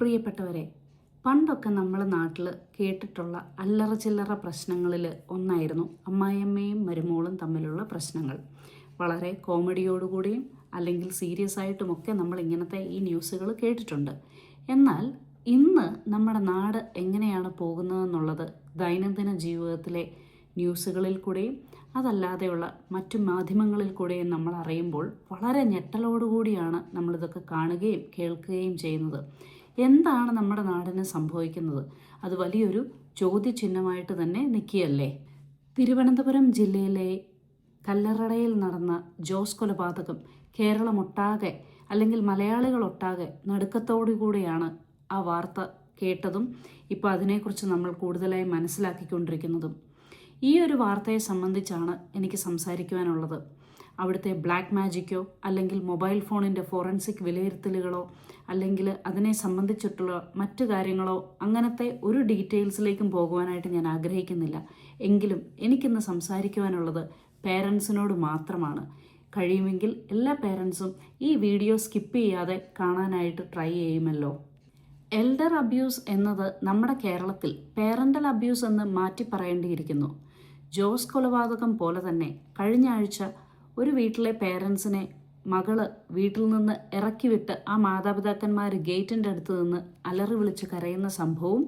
പ്രിയപ്പെട്ടവരെ പണ്ടൊക്കെ നമ്മളെ നാട്ടിൽ കേട്ടിട്ടുള്ള അല്ലറ ചില്ലറ പ്രശ്നങ്ങളിൽ ഒന്നായിരുന്നു അമ്മായിയമ്മയും മരുമോളും തമ്മിലുള്ള പ്രശ്നങ്ങൾ. വളരെ കോമഡിയോടുകൂടിയും അല്ലെങ്കിൽ സീരിയസ് ആയിട്ടുമൊക്കെ നമ്മൾ ഇങ്ങനത്തെ ഈ ന്യൂസുകൾ കേട്ടിട്ടുണ്ട്. എന്നാൽ ഇന്ന് നമ്മുടെ നാട് എങ്ങനെയാണ് പോകുന്നതെന്നുള്ളത് ദൈനംദിന ജീവിതത്തിലെ ന്യൂസുകളിൽ കൂടെയും അതല്ലാതെയുള്ള മറ്റു മാധ്യമങ്ങളിൽ കൂടെയും നമ്മൾ അറിയുമ്പോൾ വളരെ ഞെട്ടലോടുകൂടിയാണ് നമ്മളിതൊക്കെ കാണുകയും കേൾക്കുകയും ചെയ്യുന്നത്. എന്താണ് നമ്മുടെ നാടിന് സംഭവിക്കുന്നത്? അത് വലിയൊരു ചോദ്യചിഹ്നമായിട്ട് തന്നെ നിൽക്കുകയല്ലേ? തിരുവനന്തപുരം ജില്ലയിലെ കല്ലറടയിൽ നടന്ന ജോസ് കൊലപാതകം കേരളമൊട്ടാകെ അല്ലെങ്കിൽ മലയാളികളൊട്ടാകെ നടുക്കത്തോടുകൂടിയാണ് ആ വാർത്ത കേട്ടതും ഇപ്പോൾ അതിനെക്കുറിച്ച് നമ്മൾ കൂടുതലായി മനസ്സിലാക്കിക്കൊണ്ടിരിക്കുന്നതും. ഈ ഒരു വാർത്തയെ സംബന്ധിച്ചാണ് എനിക്ക് സംസാരിക്കുവാനുള്ളത്. അവിടുത്തെ ബ്ലാക്ക് മാജിക്കോ അല്ലെങ്കിൽ മൊബൈൽ ഫോണിന്റെ ഫോറൻസിക് വിലയിരുത്തലുകളോ അല്ലെങ്കിൽ അതിനെ സംബന്ധിച്ചിട്ടുള്ള മറ്റു കാര്യങ്ങളോ അങ്ങനത്തെ ഒരു ഡീറ്റെയിൽസിലേക്കും പോകുവാനായിട്ട് ഞാൻ ആഗ്രഹിക്കുന്നില്ല. എങ്കിലും എനിക്കിന്ന് സംസാരിക്കുവാനുള്ളത് പേരൻസിനോട് മാത്രമാണ്. കഴിയുമെങ്കിൽ എല്ലാ പേരൻസും ഈ വീഡിയോ സ്കിപ്പ് ചെയ്യാതെ കാണാനായിട്ട് ട്രൈ ചെയ്യുമല്ലോ. എൽഡർ അബ്യൂസ് എന്നത് നമ്മുടെ കേരളത്തിൽ പേരന്റൽ അബ്യൂസ് എന്ന് മാറ്റി പറയേണ്ടിയിരിക്കുന്നു. ജോസ് കൊലപാതകം പോലെ തന്നെ കഴിഞ്ഞ ആഴ്ച ഒരു വീട്ടിലെ പേരൻസിനെ മകൾ വീട്ടിൽ നിന്ന് ഇറക്കിവിട്ട് ആ മാതാപിതാക്കന്മാർ ഗേറ്റിന്റെ അടുത്ത് നിന്ന് അലറി വിളിച്ച് കരയുന്ന സംഭവം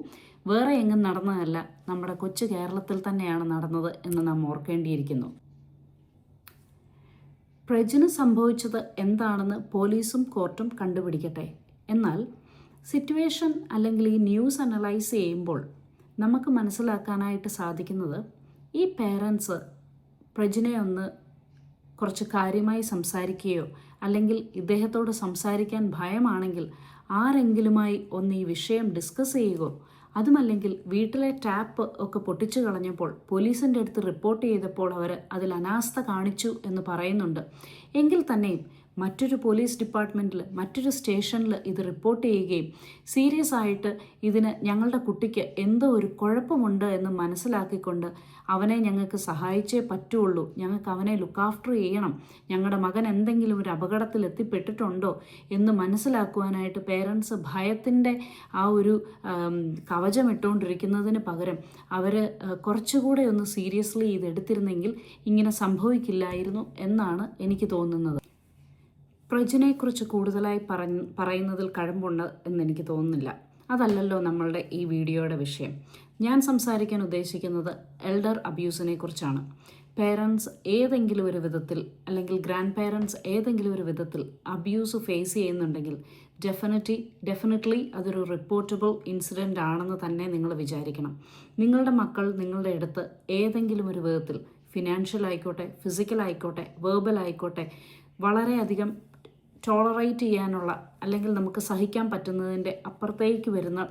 വേറെ എങ്ങും നടന്നതല്ല നമ്മുടെ കൊച്ചു കേരളത്തിൽ തന്നെയാണ് നടന്നത് എന്ന് നാം ഓർക്കേണ്ടിയിരിക്കുന്നു. പ്രജന സംഭവിച്ചത് എന്താണെന്ന് പോലീസും കോർട്ടും കണ്ടുപിടിക്കട്ടെ. എന്നാൽ സിറ്റുവേഷൻ അല്ലെങ്കിൽ ഈ ന്യൂസ് അനലൈസ് ചെയ്യുമ്പോൾ നമുക്ക് മനസ്സിലാക്കാനായിട്ട് സാധിക്കുന്നത് ഈ പേരൻസ് പ്രജിനെ ഒന്ന് കുറച്ച് കാര്യമായി സംസാരിക്കുകയോ അല്ലെങ്കിൽ ഇദ്ദേഹത്തോട് സംസാരിക്കാൻ ഭയമാണെങ്കിൽ ആരെങ്കിലുമായി ഒന്ന് ഈ വിഷയം ഡിസ്കസ് ചെയ്യുകയോ അതുമല്ലെങ്കിൽ വീട്ടിലെ ടാപ്പ് ഒക്കെ പൊട്ടിച്ചു കളഞ്ഞപ്പോൾ പോലീസിന്റെ അടുത്ത് റിപ്പോർട്ട് ചെയ്തപ്പോൾ അവർ അതിൽ അനാസ്ഥ കാണിച്ചു എന്ന് പറയുന്നുണ്ട്. എങ്കിൽ തന്നെയും മറ്റൊരു പോലീസ് ഡിപ്പാർട്ട്മെന്റിൽ മറ്റൊരു സ്റ്റേഷനിൽ ഇത് റിപ്പോർട്ട് ചെയ്യുകയും സീരിയസ് ആയിട്ട് ഇതിന് ഞങ്ങളുടെ കുട്ടിക്ക് എന്തോ ഒരു കുഴപ്പമുണ്ട് എന്ന് മനസ്സിലാക്കിക്കൊണ്ട് അവനെ ഞങ്ങൾക്ക് സഹായിച്ചേ പറ്റുള്ളൂ. ഞങ്ങൾക്ക് അവനെ ലുക്ക് ആഫ്റ്റർ ചെയ്യണം. ഞങ്ങളുടെ മകൻ എന്തെങ്കിലും ഒരു അപകടത്തിൽ എത്തിപ്പെട്ടിട്ടുണ്ടോ എന്ന് മനസ്സിലാക്കുവാനായിട്ട് പേരൻസ് ഭയത്തിന്റെ ആ ഒരു കവചം ഇട്ടുകൊണ്ടിരിക്കുന്നതിന് പകരം അവർ കുറച്ചുകൂടെ ഒന്ന് സീരിയസ്ലി ഇതെടുത്തിരുന്നെങ്കിൽ ഇങ്ങനെ സംഭവിക്കില്ലായിരുന്നു എന്നാണ് എനിക്ക് തോന്നുന്നത്. പ്രജിനെക്കുറിച്ച് കൂടുതലായി പറഞ്ഞ് പറയുന്നതിൽ കഴമ്പുണ്ട് എന്നെനിക്ക് തോന്നുന്നില്ല. അതല്ലല്ലോ നമ്മളുടെ ഈ വീഡിയോയുടെ വിഷയം. ഞാൻ സംസാരിക്കാൻ ഉദ്ദേശിക്കുന്നത് എൽഡർ അബ്യൂസിനെ കുറിച്ചാണ് പേരൻസ് ഏതെങ്കിലും ഒരു വിധത്തിൽ അല്ലെങ്കിൽ ഗ്രാൻഡ് പേരൻസ് ഏതെങ്കിലും ഒരു വിധത്തിൽ അബ്യൂസ് ഫേസ് ചെയ്യുന്നുണ്ടെങ്കിൽ ഡെഫിനറ്റ്ലി ഡെഫിനറ്റ്ലി അതൊരു റിപ്പോർട്ടബിൾ ഇൻസിഡന്റ് ആണെന്ന് തന്നെ നിങ്ങൾ വിചാരിക്കണം. നിങ്ങളുടെ മക്കൾ നിങ്ങളുടെ അടുത്ത് ഏതെങ്കിലും ഒരു വിധത്തിൽ ഫിനാൻഷ്യൽ ആയിക്കോട്ടെ ഫിസിക്കൽ ആയിക്കോട്ടെ വേർബൽ ആയിക്കോട്ടെ വളരെയധികം ടോളറേറ്റ് ചെയ്യാനുള്ള അല്ലെങ്കിൽ നമുക്ക് സഹിക്കാൻ പറ്റുന്നതിന്റെ അപ്പുറത്തേക്ക് വരുന്ന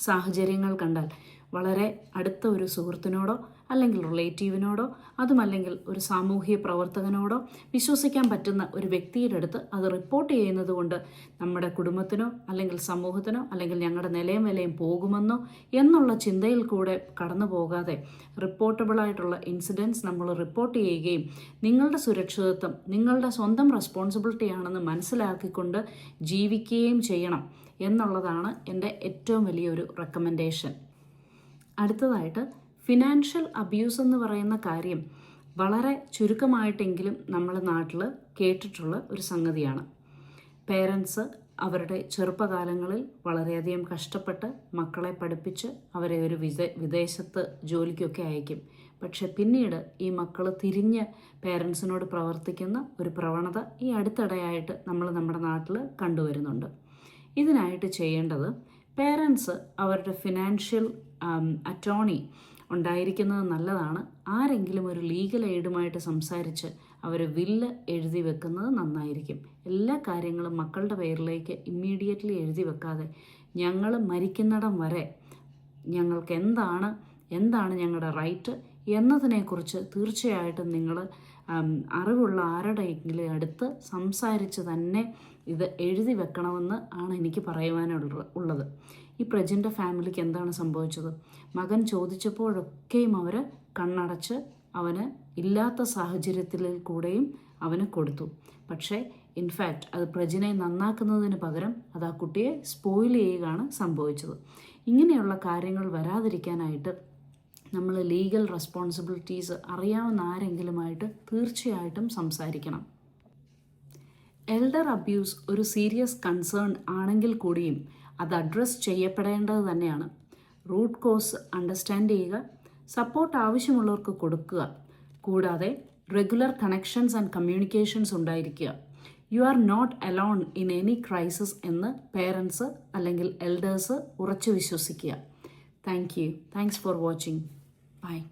സാഹചര്യങ്ങൾ കണ്ടാൽ വളരെ അടുത്ത ഒരു സുഹൃത്തിനോടോ അല്ലെങ്കിൽ റിലേറ്റീവിനോടോ അതുമല്ലെങ്കിൽ ഒരു സാമൂഹ്യ പ്രവർത്തകനോടോ വിശ്വസിക്കാൻ പറ്റുന്ന ഒരു വ്യക്തിയുടെ അടുത്ത് അത് റിപ്പോർട്ട് ചെയ്യുന്നത് കൊണ്ട് നമ്മുടെ കുടുംബത്തിനോ അല്ലെങ്കിൽ സമൂഹത്തിനോ അല്ലെങ്കിൽ ഞങ്ങളുടെ നിലയും വിലയും പോകുമെന്നോ എന്നുള്ള ചിന്തയിൽ കൂടെ കടന്നു പോകാതെ റിപ്പോർട്ടബിളായിട്ടുള്ള ഇൻസിഡൻസ് നമ്മൾ റിപ്പോർട്ട് ചെയ്യുകയും നിങ്ങളുടെ സുരക്ഷിതത്വം നിങ്ങളുടെ സ്വന്തം റെസ്പോൺസിബിലിറ്റി ആണെന്ന് മനസ്സിലാക്കിക്കൊണ്ട് ജീവിക്കുകയും ചെയ്യണം എന്നുള്ളതാണ് എന്റെ ഏറ്റവും വലിയൊരു റെക്കമെൻഡേഷൻ അടുത്തതായിട്ട് ഫിനാൻഷ്യൽ അബ്യൂസ് എന്ന് പറയുന്ന കാര്യം വളരെ ചുരുക്കമായിട്ടെങ്കിലും നമ്മുടെ നാട്ടിൽ കേട്ടിട്ടുള്ള ഒരു സംഗതിയാണ്. പേരൻസ് അവരുടെ ചെറുപ്പകാലങ്ങളിൽ വളരെയധികം കഷ്ടപ്പെട്ട് മക്കളെ പഠിപ്പിച്ച് അവരെ ഒരു വിദേ വിദേശത്ത് ജോലിക്കൊക്കെ അയക്കും. പക്ഷെ പിന്നീട് ഈ മക്കൾ തിരിഞ്ഞ് പേരൻസിനോട് പ്രവർത്തിക്കുന്ന ഒരു പ്രവണത ഈ അടുത്തിടെയായിട്ട് നമ്മൾ നമ്മുടെ നാട്ടിൽ കണ്ടുവരുന്നുണ്ട്. ഇതിനായിട്ട് ചെയ്യേണ്ടത് പേരൻസ് അവരുടെ ഫിനാൻഷ്യൽ അറ്റോണി ഉണ്ടായിരിക്കുന്നത് നല്ലതാണ്. ആരെങ്കിലും ഒരു ലീഗൽ എയ്ഡുമായിട്ട് സംസാരിച്ച് അവർ വില്ല് എഴുതി വെക്കുന്നത് നന്നായിരിക്കും. എല്ലാ കാര്യങ്ങളും മക്കളുടെ പേരിലേക്ക് ഇമ്മീഡിയറ്റ്ലി എഴുതി വെക്കാതെ ഞങ്ങൾ മരിക്കുന്നിടം വരെ ഞങ്ങൾക്ക് എന്താണ് എന്താണ് ഞങ്ങളുടെ റൈറ്റ് എന്നതിനെക്കുറിച്ച് തീർച്ചയായിട്ടും നിങ്ങൾ അറിവുള്ള ആരുടെയെങ്കിലും അടുത്ത് സംസാരിച്ച് തന്നെ ഇത് എഴുതി വെക്കണമെന്ന് ആണ് എനിക്ക് പറയുവാനുള്ള ഉള്ളത്. ഈ പ്രജന്റെ ഫാമിലിക്ക് എന്താണ് സംഭവിച്ചത്? മകൻ ചോദിച്ചപ്പോഴൊക്കെയും അവർ കണ്ണടച്ച് അവന് ഇല്ലാത്ത സാഹചര്യത്തിൽ കൂടെയും അവന് കൊടുത്തു. പക്ഷേ ഇൻഫാക്റ്റ് അത് പ്രജിനെ നന്നാക്കുന്നതിന് പകരം അത് ആ കുട്ടിയെ സ്പോയിൽ ചെയ്യുകയാണ് സംഭവിച്ചത്. ഇങ്ങനെയുള്ള കാര്യങ്ങൾ വരാതിരിക്കാനായിട്ട് നമ്മൾ ലീഗൽ റെസ്പോൺസിബിലിറ്റീസ് അറിയാവുന്ന ആരെങ്കിലുമായിട്ട് തീർച്ചയായിട്ടും സംസാരിക്കണം. എൽഡർ അബ്യൂസ് ഒരു സീരിയസ് കൺസേൺ ആണെങ്കിൽ കൂടിയും അത് അഡ്രസ്സ് ചെയ്യപ്പെടേണ്ടത് തന്നെയാണ്. റൂട്ട് കോസ് അണ്ടർസ്റ്റാൻഡ് ചെയ്യുക സപ്പോർട്ട് ആവശ്യമുള്ളവർക്ക് കൊടുക്കുക. കൂടാതെ റെഗുലർ കണക്ഷൻസ് ആൻഡ് കമ്മ്യൂണിക്കേഷൻസ് ഉണ്ടായിരിക്കുക. You are not alone in any crisis എന്ന് പേരൻസ് അല്ലെങ്കിൽ എൽഡേഴ്സ് ഉറച്ചു വിശ്വസിക്കുക. Thank you thanks for watching bye